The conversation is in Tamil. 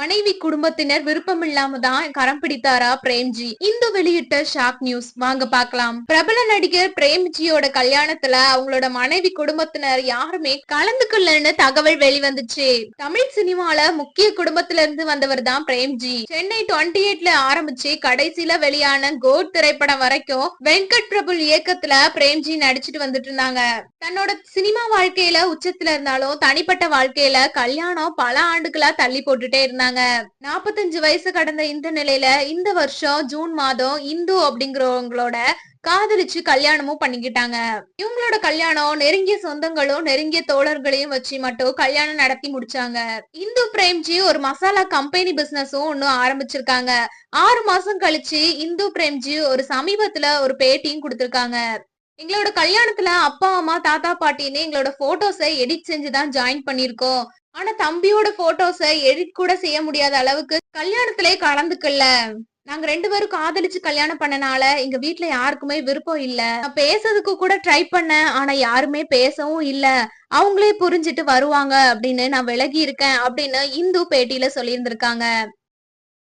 மனைவி குடும்பத்தினர் விருப்பமில்லாம தான் கரம் பிடித்தாரா பிரேம்ஜி? இந்து வெளியிட்ட ஷாக் நியூஸ். வாங்க பாக்கலாம் பிரபல நடிகர் பிரேம்ஜியோட கல்யாணத்துல அவங்களோட மனைவி குடும்பத்தினர் யாருமே கலந்துக்கலன்னு தகவல் வெளிவந்துச்சு. தமிழ் சினிமால முக்கிய குடும்பத்துல இருந்து வந்தவர் தான் பிரேம்ஜி. சென்னை டுவெண்ட்டி எயிட்ல ஆரம்பிச்சு கடைசியில வெளியான கோட் திரைப்படம் வரைக்கும் வெங்கட் பிரபு இயக்கத்துல பிரேம்ஜி நடிச்சிட்டு வந்துட்டு இருந்தாங்க. தன்னோட சினிமா வாழ்க்கையில உச்சத்துல இருந்தாலும் தனிப்பட்ட வாழ்க்கையில கல்யாணம் பல ஆண்டுகளா தள்ளி போட்டுட்டே இருந்தாங்க. நாற்பத்தஞ்சு வயசு கடந்த இந்த நிலையில இந்த வருஷம் ஜூன் மாதம் இந்து அப்படிங்கிறவங்களோட காதலிச்சு கல்யாணமும் பண்ணிக்கிட்டாங்க. இவங்களோட கல்யாணம் நெருங்கிய சொந்தங்களும் நெருங்கிய தோழர்களையும் வச்சு மட்டும் கல்யாணம் நடத்தி முடிச்சாங்க. இந்து பிரேம்ஜி ஒரு மசாலா கம்பெனி பிசினஸும் ஒன்னும் ஆரம்பிச்சிருக்காங்க. ஆறு மாசம் கழிச்சு இந்து பிரேம்ஜி ஒரு சமீபத்துல ஒரு பேட்டியும் கொடுத்திருக்காங்க. எங்களோட கல்யாணத்துல அப்பா அம்மா தாத்தா பாட்டின்னு எங்களோட போட்டோஸை எடிட் செஞ்சுதான் ஜாயின் பண்ணிருக்கோம் ஆனா தம்பியோட போட்டோஸை எடிட் கூட செய்ய முடியாத அளவுக்கு கல்யாணத்திலே கலந்துக்கல. நாங்க ரெண்டு பேரும் காதலிச்சு கல்யாணம் பண்ணனால எங்க வீட்டுல யாருக்குமே விருப்பம் இல்ல. நான் பேசுறதுக்கு கூட ட்ரை பண்ணேன் ஆனா யாருமே பேசவும் இல்ல. அவங்களே புரிஞ்சிட்டு வருவாங்க அப்படின்னு நான் விலகி இருக்கேன் அப்படின்னு இந்து பேட்டியில சொல்லியிருந்திருக்காங்க.